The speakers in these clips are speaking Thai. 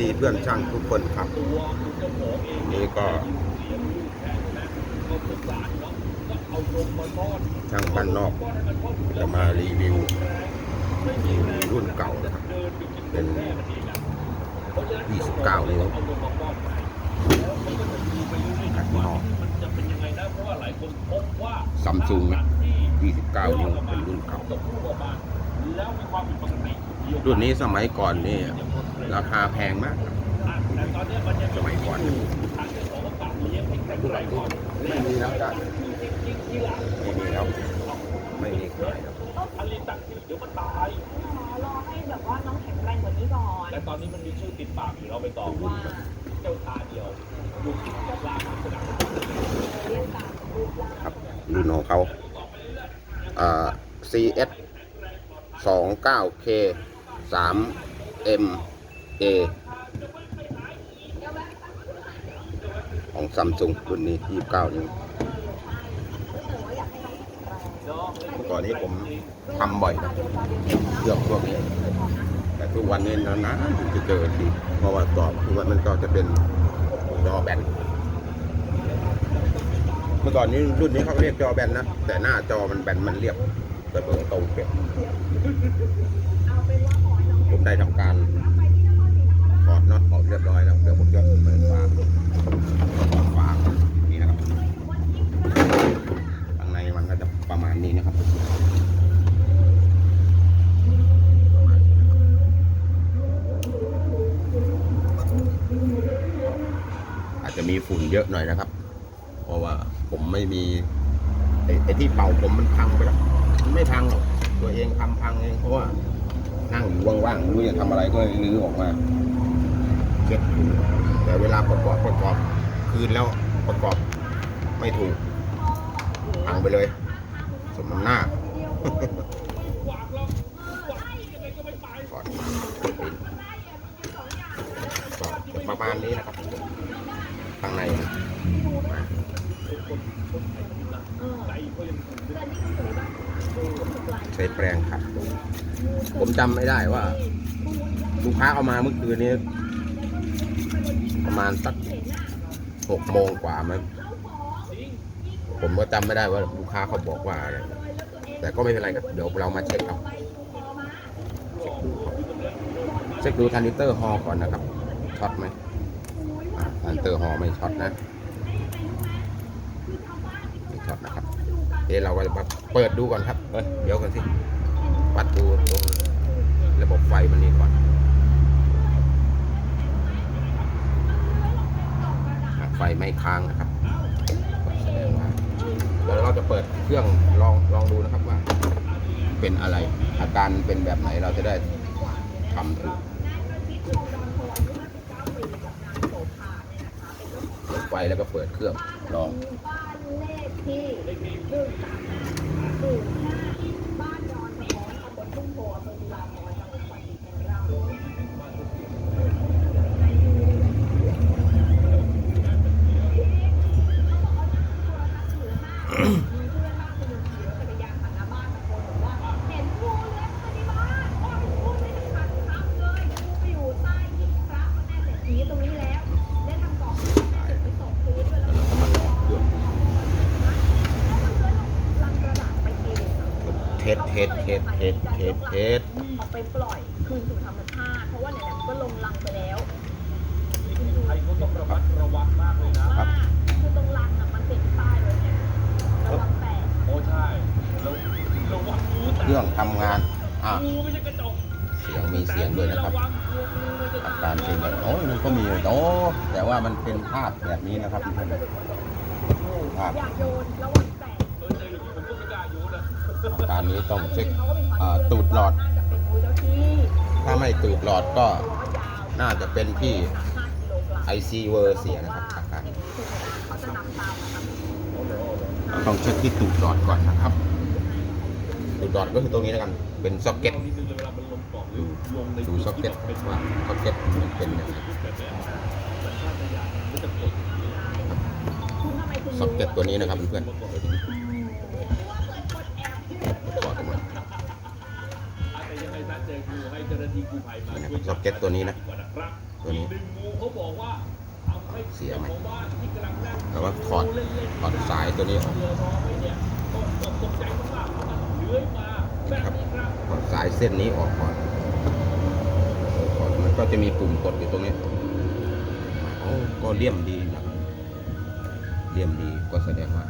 ดีเพื่อนช่างทุกคนครับ นี่ก็ช่างบ้านนอกจะมารีวิวมีรุ่นเก่านะครับ เป็น 29 นิ้วกยี่ห้อซัมซุงนะ29 นิ้วเป็นรุ่นเก่า รุ่นนี้สมัยก่อนนี่ราคาแพงมากครับสมัยก่อนไม่มีแล้วจ้ะไม่มีแล้วไม่มีขายแล้วรอให้แบบว่าน้องแข็งแรงกว่านี้ก่อนและตอนนี้มันมีชื่อติดปากอยู่เราไปต่อว่าเจ้าตาเดียวดูคิดว่าสนามเรียกตามรูปร่างครับรุ่นของเขาอ่า CS 29K 3 M A ของซัมซุงรุ่นนี้ 29 นิ้วก่อนนี้ผมทำบ่อยนะเครื่องพวกนี้ แต่ทุกวันนี้นานๆจะเจอทีเพราะว่าต่อทุกวันมันก็จะเป็นจอแบนเมื่อก่อนนี้รุ่นนี้เขาเรียกจอแบนนะ แต่หน้าจอมันแบนมันเรียบแต่เปิดตรงเป๊ะ ผมได้ทำการถอดน็อตออกเรียบร้อยแล้วเดี๋ยวผมจะเปิดฝาฝานี่นะครับข้างในมันก็จะประมาณนี้นะครับอาจจะมีฝุ่นเยอะหน่อยนะครับ เพราะว่าผมไม่มีไอ้ไอ้ที่เป่าผมมันพังไปแล้วมันไม่พังหรอกตัวเองทำพังเองเพราะว่า นั่งอยู่ว่างๆไม่รู้จะทำอะไรก็เลยรื้อออกมาเช็ดอยู่แต่เวลาประกอบประกอบคืนแล้วประกอบไม่ถูกพังไปเลย สมน้ำหน้าก่อนประมาณนี้นะครับข้างในนะ ใช้แปรงขัดผมจำไม่ได้ว่า ลูกค้าเอามาเมื่อคืนนี้ ประมาณสักหกโมงกว่ามั้งผมก็จำไม่ได้ว่าลูกค้าเขาบอกว่าอะไรแต่ก็ไม่เป็นไรครับเดี๋ยวเรามาเช็คเอาเช็คดูเช็คดูทันนิเตอร์ฮอก่อนนะครับช็อตไหมทันนิเตอร์ฮอไม่ช็อตนะ ไม่ช็อตนะครับ เดี๋ยวเราก็จะมาเปิดดูก่อนครับ เอ้ยเดี๋ยวกันสิวัดดูตรงระบบไฟมันนี่ก่อนอะไฟไม่ค้างนะครับก็แสดงว่าเดี๋ยวเราจะเปิดเครื่องลองลองดูนะครับว่า เป็นอะไร อาการเป็นแบบไหนเราจะได้ทำถูกเปิดไฟแล้วก็เปิดเครื่องลองบ้านเลข ที่หนึ่งสามหนึ่งห้าบ้านดอนสะท้อนตำบลทุ่งโพอำเภอจุฬาภรณ์จังหวัดขอนแก่นเรา เห็นงูเลื้อยเข้ามาในบ้านพ่อหนูพูดไม่ทันทันทับเลยไปอยู่ใต้หิ้งพระพระแม่เศรษฐีตรงนี้แล้ว ได้ทำกล่องพระแม่เศรษฐีส่งคืนด้วยแล้วก็ แล้วก็มาลองเครื่อง แล้วมันเลื้อยลงลังกระดาษไปเองอะ เทสเทส เทสเทสเทสเทสออกไปปล่อยคืนสู่ธรรมชาติเพราะว่าไหนๆมันก็ลงลังไปแล้วไทยเขาต้องระมัดระวังมากเลยนะว่าคือตรงลังอะมันติดป้ายไว้ไงระวังแตกโอ้ใช่แล้วระวังงูเครื่องทำงานอะงูไม่ใช่กระจกเสียงมีเสียงด้วยนะครับวังงูงูมันจะอาการเป็นแบบโอ้ยมันก็มีโอ้แต่ว่ามันเป็นภาพแบบนี้นะครับทุกคนภาพอยากโยนระวังแตกเออเจออย่างนี้ผมก็ไม่กล้าอยู่นะอาการนี้ต้องเช็คอ่า ตูดหลอด ถ้าไม่ตูดหลอดก็น่าจะเป็นที่5กิโลกรัม IC เวอร์เสียนะครับอาการต้องเช็คที่ตูดหลอดก่อนนะครับตูดหลอดก็คือตรงนี้นะครับเป็นซ็อกเก็ตดูซ็อกเก็ตว่าซ็อกเก็ตมันเป็นยังไงซ็อกเก็ตตัวนี้นะครับเพื่อน ที่กู้ภัยมานี่นะคช่รับซ็อกเก็ตตัวนี้นะตัวนี้เขาบอกว่าทำให้เสียไหมจ้าของบ้านที่กำลังนั่งแล้วก็ถอดเล่นถอดสายตัวนี้ออกนะครับถอดสายเส้นนี้ออกก่อนมันก็จะมีปุ่มกดอยู่ตรงนี้ก็เลี่ยมดีนะครับเลี่ยมดีก็แสดงว่า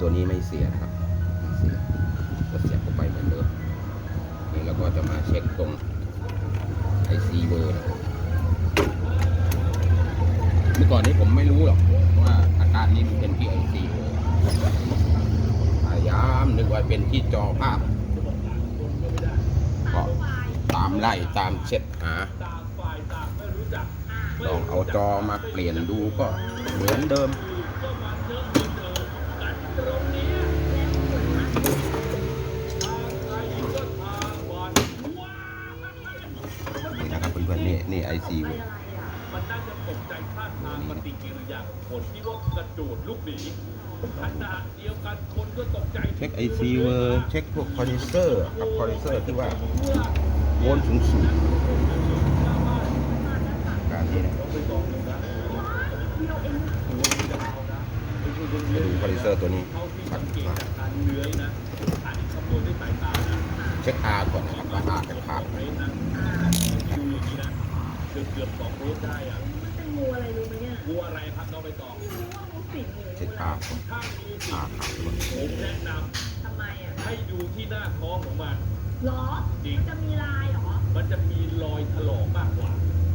ตัวนี้ไม่เสียนะครับไม่เสียก็เสียบเข้าไปเหมือนเดิมนี่เราก็จะมาเช็คตรง ไอซีเบอร์นะครับเมื่อก่อนนี้ผมไม่รู้หรอกว่าอาการนี้มันเป็นที่ไอซีเบอร์พยายามนึกว่าเป็นที่จอภาพก็ตามไล่ตามเช็ดหาต่างฝ่ายต่างไม่รู้จักลองเอาจอมาเปลี่ยนดูก็เหมือนเดิม นะครับเพื่อนๆนี่นี่ไอซีไปอะไรอะมันน่าจะตกใจท่าทางปฏิกิริยาของคนที่ว่ากระโดดลูกหนีขนาดเดียวกันคนก็ตกใจเช็คไอซีเวอร์เช็คพวกคอนดิเซอร์กับคอนดิเซอร์ที่ว่าโวลต์สูงสูงการนี้นะไปต่อเลยนะเดียวเองไปดูคอนดิเซอร์ตัวนี้เท่าที่ปัสัดงเกตมาจากการเลื้อยนะอันนี้คำนวณด้วยสายตานะเช็คอาร์ก่อนนะครับว่าอาร์จะขาด เกือบเกือบสองรูทได้อะมันเป็นงูอะไรรู้ไหมเนี่ยงูอะไรครับน้องไปต่อไม่รู้ว่างูสิงหรือเช็คงูอะไรอาร์ก่อนถ้างูสิอาร์ขาดหรือเปล่าผมแนะนทำไมอะำให้ดูที่หน้าท้องของมัน หรอมันจะมีลายเหรอ มันจะมีรอยถลอกมากกว่า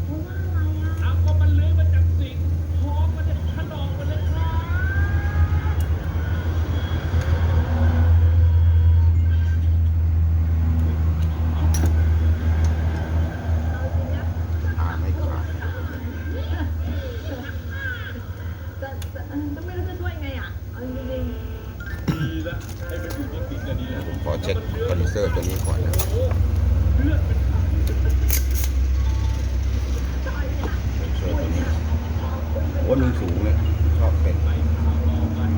เพราะว่าอะไรอะเอาก็มันเลื้อยมาจากสิ่งท้องมันจะถลอกมาเลยครับ เอาจริงนะ อาร์ไม่ขาด จะจะจะไม่รู้จะช่วยไงอะเอาจริง ดีละให้มันอยู่ที่สิ่งกันดีแล้ว ผมขอ เช็คคอนดิเซอร์ตัวนี้ก่อนนะครับ โอ้เลือดเป็นทาง ๆจอยเนี่ย คอนดิเซอร์ตัวนี้โอ้มันสูงเลยชอบเป็น ไปข่าวต่อกัน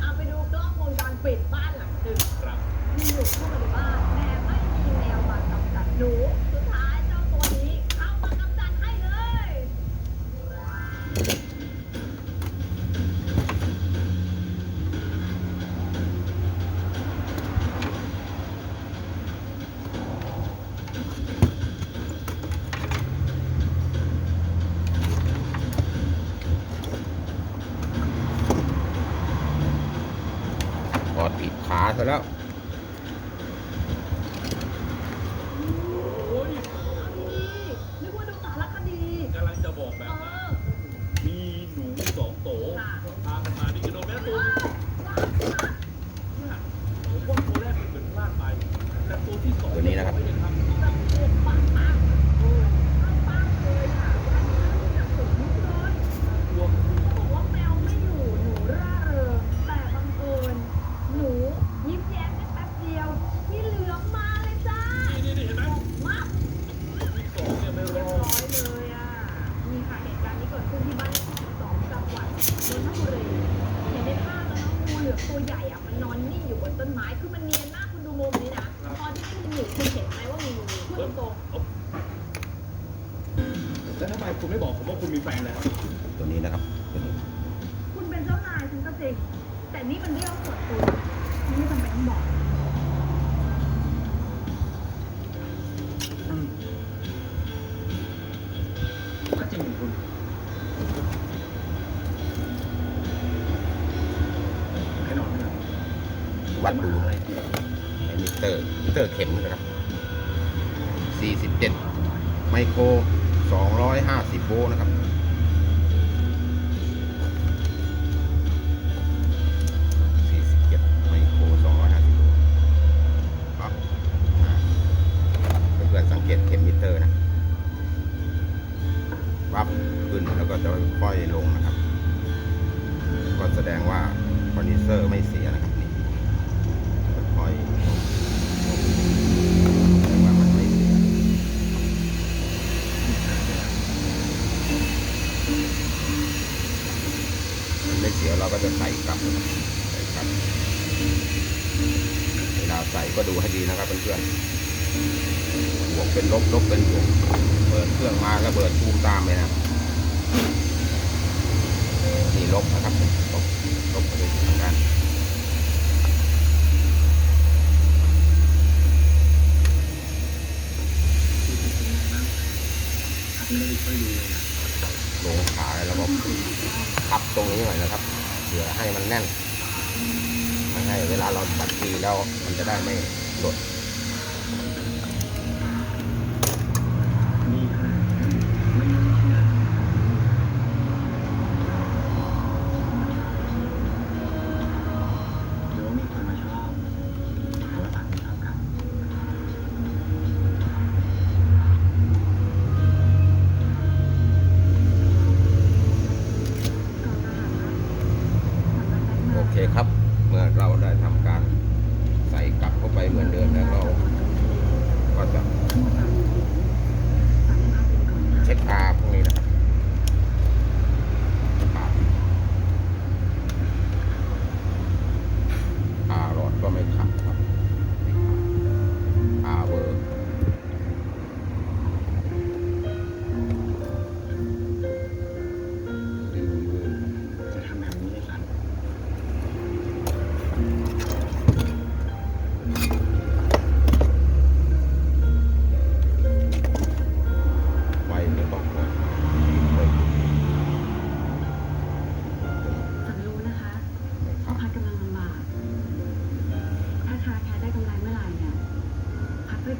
เอาไปดูกล้องวงจรปิดบ้านหลังหนึ่ง ครับ มีหนูเข้ามาในบ้านแต่ไม่มีแมวมากำจัดหนู สุดท้ายเจ้าตัวนี้เข้ามากำจัดให้เลย กอดติดขาซะแล้ว โอ้ย เอาดีๆนึกว่าดูสารคดี กำลังจะบอกแบ เอบ นั้น อ มีหนูสองโต ค่ะ พากันมาดิกิโลเมตรตัวนึงเนี่ยผมว่าตัวแรกมันเหมือนพลาดไป แต่ตัวที่สอง ตัวนี้นะครับ ไม่ได้ทำ แบบเด็ดปังปังปังปังเลยค่ะวันนี้แบบขนลุกเลย ตัว เขาบอกว่าแมวไม่อยู่หนูร่าเริงแต่บังเอิญหนูยิ้มแย้มแค่แป๊บเดียวที่เหลือมาเลยจ้า นี่นี่เห็นไหม มาก ที่สองเนี่ยไม่ร เรียบ อ ร้อยเลยอะมีค่ะเหตุการณ์นี้เกิดขึ้นที่บ้านเลขที่12จังหวัดนนทบุรีเห็นในภาพแล้วน้องงูเหลือมตัวใหญ่อะมันนอนนิ่งอยู่บนต้นไม้คือมันเนียนมากคุณดูมุมนี้นะตอนที่ไม่มีหนูคุณเห็นไหมว่ามีงูพูดตรง แล้วทำไมคุณไม่บอกผมว่าคุณมีแฟนแล้ว ตัวนี้นะครับตัวนี้ๆคุณเป็นเจ้านายฉันก็จริงแต่นี่มันเรื่องส่วนตัวไม่จำเป็นต้องบอกก็ ใส่กลับเวลาใส่ก็ดูให้ดีนะครับเพื่อนๆบวกเป็นลบลบเป็นบวกเปิดเครื่องมาระเบิดตูมตามเลยนะนี่ลบนะครับลบลบไปเลยทำการลงขาแล้วก็พับตรงนี้หน่อยนะครับเผื่อให้มันแน่น ให้เวลาเราตัดทีแล้วมันจะได้ไม่หลุด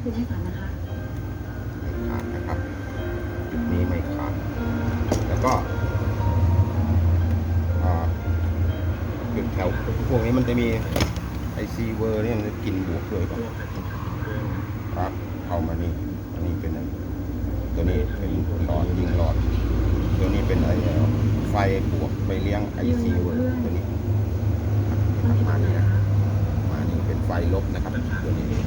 คืนให้สันนะคะไม่ขาดนะครับจุดนี้ไม่ขาดแล้วก็อ่าจุดแถวพวกนี้มันจะมีไอซีเวอร์เนี่ยมันจะกินบวกด้วยพป่ะวกเป็นคนขับเครื่องนะครับเข้ามานี่อันนี้เป็นอันตัวนี้เป็นหลอดยิงหลอด ตัวนี้เป็นไอไฟบวกไปเลี้ยงไอซีเวอร์ตัวนี้ต้องคิดมาว่าไงนี่นะคะมานี่เป็นไฟลบนะครับรักษาตัวไม่นี้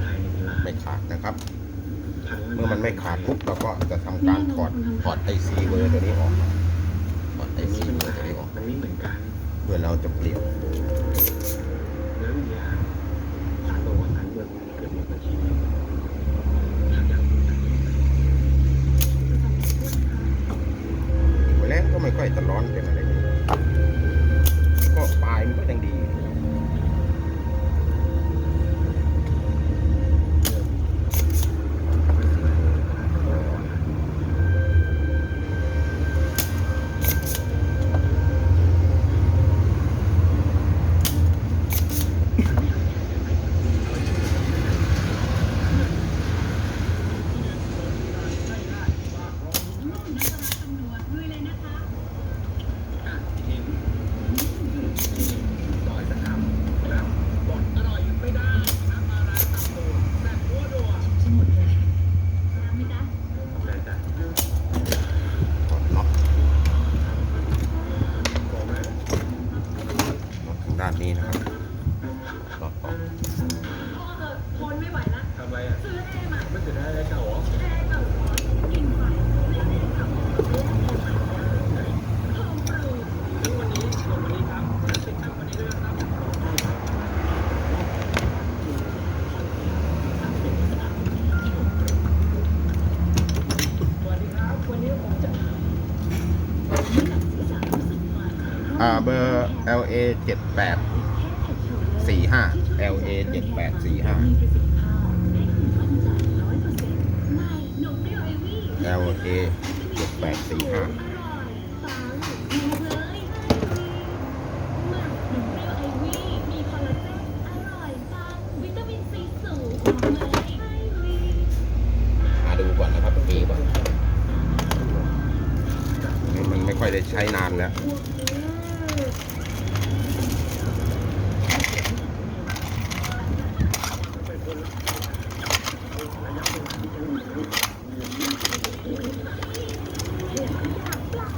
ไทยหนึ่งล้านไม่ขาดนะครับครั้งละเมื่อมันไม่ขาดปุ๊บเราก็จะทำการถอดถอดไอซีเวอร์ตัวนี้ออกถอดไออันซีนี้มันเวอร์ตัวนี้ออกมันไม่เหมือนกันเพื่อเราจะเปลี่ยนแล้วอีกอย่างสารบอกว่าสารเบิกเงินเกิดในบัญชีถ้าอยากรู้สารเบิกเงินคือสันพูดนะคะหัวแรงก็ไม่ค่อยจะร้อนเป็นอะไรเลยก็ปลายมันก็ยังดี อะเห็นต่อยสักคำแล้วบดอร่อยไม่ได้น้ำปลาร้าตำโดดแบบหัวโดด ฉันหมดเลยน้ำไหมจ๊ะ แต่แต่ ถอดน็อต บอกไหม น็อตทางด้านนี้นะครับน็อตออก พ่อเถอะทนไม่ไหวละ ทำอะไรอะ ซื้อแอร์มา ไม่เสียดายอะไรเก่าเหรอ แอร์เก่าร้อนกินไฟไม่ได้ขับเพิ่มปรู ซึ่งวันนี้ลงวันนี้ครับติดตามวันนี้ด้วยนะครับ สวัสดีครับ วันนี้ผมจะ อ่าเบอร์ LA 78 45 LA 7845 LA 7845มาดูก่อนนะครับปีก่อนนี่มันไม่ค่อยได้ใช้นานแล้ว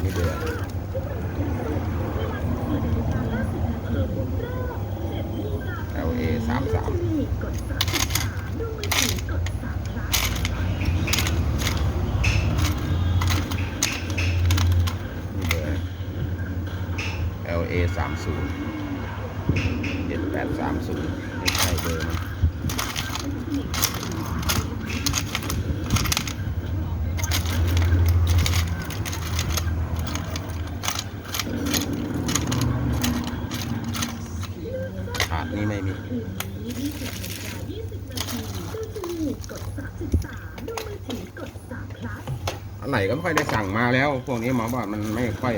นี่เดือด LA 33 กดสามสิบสามดูมือถือกดสามครั้งนี่เบอร์ LA 30 7830ไม่ใช่เบอร์มัน ขาดนี่ไม่มี คืนนี้20นาฬิกา20นาทีดูทีวี กด33ดูมือถือกด3 plus อันไหนก็ไม่ค่อยได้สั่งมาแล้ว พวกนี้หมอบอกมันไม่ค่อย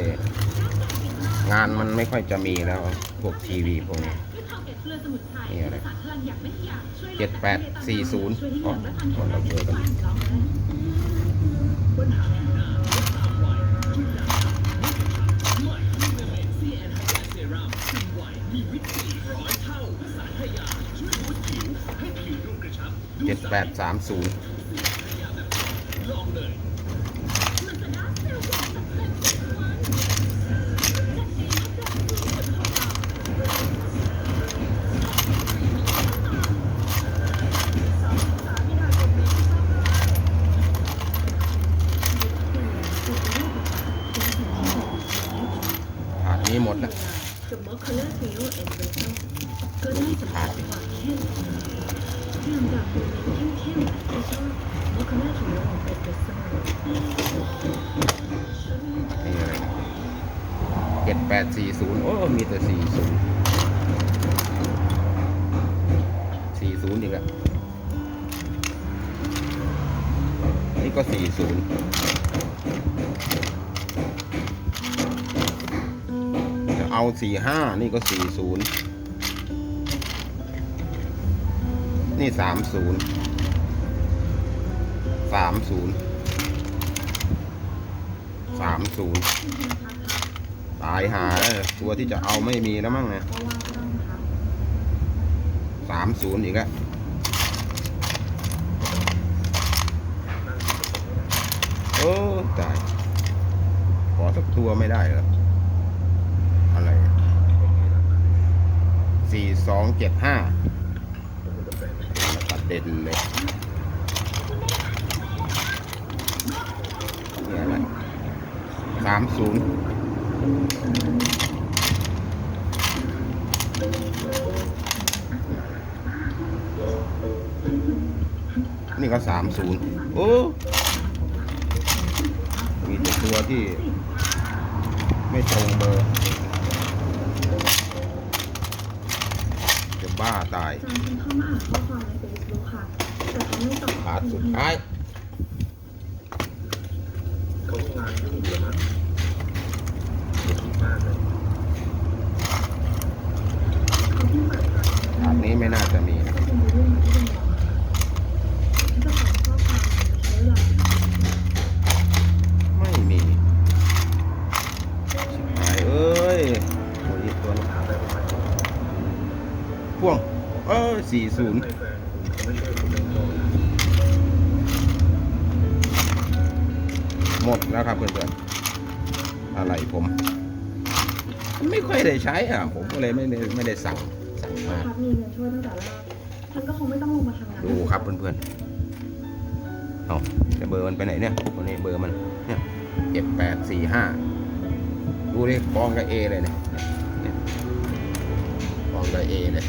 งานมันไม่ค่อยจะมีแล้วพวกทีวีพวกนี้ด้วยข้าเกล็ดเกลือสมุนไพรนี่อะไร สารพลังอย่างไม่อยากช่วยลเจ็ดแปดสี่ศูนย์อ๋อหลังคนเราเจอกัน ปัญหา เจ็ดแปดสามศูนย์ ก็สี่ศูนย์จะเอาสี่ห้านี่ก็สี่ศูนย์นี่สามศูนย์สามศูนย์สามศูนย์ตายหาแล้วตัวที่จะเอาไม่มีแล้วมั้งเนี่ยเพราะว่าก็ต้องสามศูนย์อีกแล้ว โอ้ตาย ขอสักตัวไม่ได้เหรอ อะไรสี่สองเจ็ดห้าประเด็นเลยนี่อะไรสามศูนย์นี่ก็สามศูนย์โอ้ ต่ตัวที่ ไม่ตรงเบอร์จะบ้าตายำจานฉันเข้ามาอ่านข้อความในเฟซบุ๊กค่ะแต่เขาไม่ตอบขาดสุดท้ายเขางานยุ่งเยอะมากคิดมากเลย เขาเพิ่งเปิดใจ ขาดนี้ไม่น่าจะมีนะ ก็คงจะเรื่องมาที่เป็นบอกฉันจะขอข้อความใช้เวลา ไม่มีชิบหายเอ้ยตัวนี้ตัวนี้ ถามได้ประมาณนี้ พ่วง เออสี่ศูนย์แฟนคุณเขาไม่ช่วยคุณเป็นโลนะหมดแล้วครับเพื่อนๆอะไรผม ไม่ค่อยได้ใช้อะ ผมก็เลยไม่ได้ไม่ได้สั่งสั่งมาพักมีเงินช่วยตั้งแต่แรกฉันก็คงไม่ต้องลงมาทำงานดูครับเพื่อนๆเอาจะเบอร์มันไปไหนเนี่ยวันนี้เบอร์มันเนี่ยเจ็ดแปดสี่ห้าดูดิกองกับเอเลยเนี่ยเนี่ยกองกับเอเลย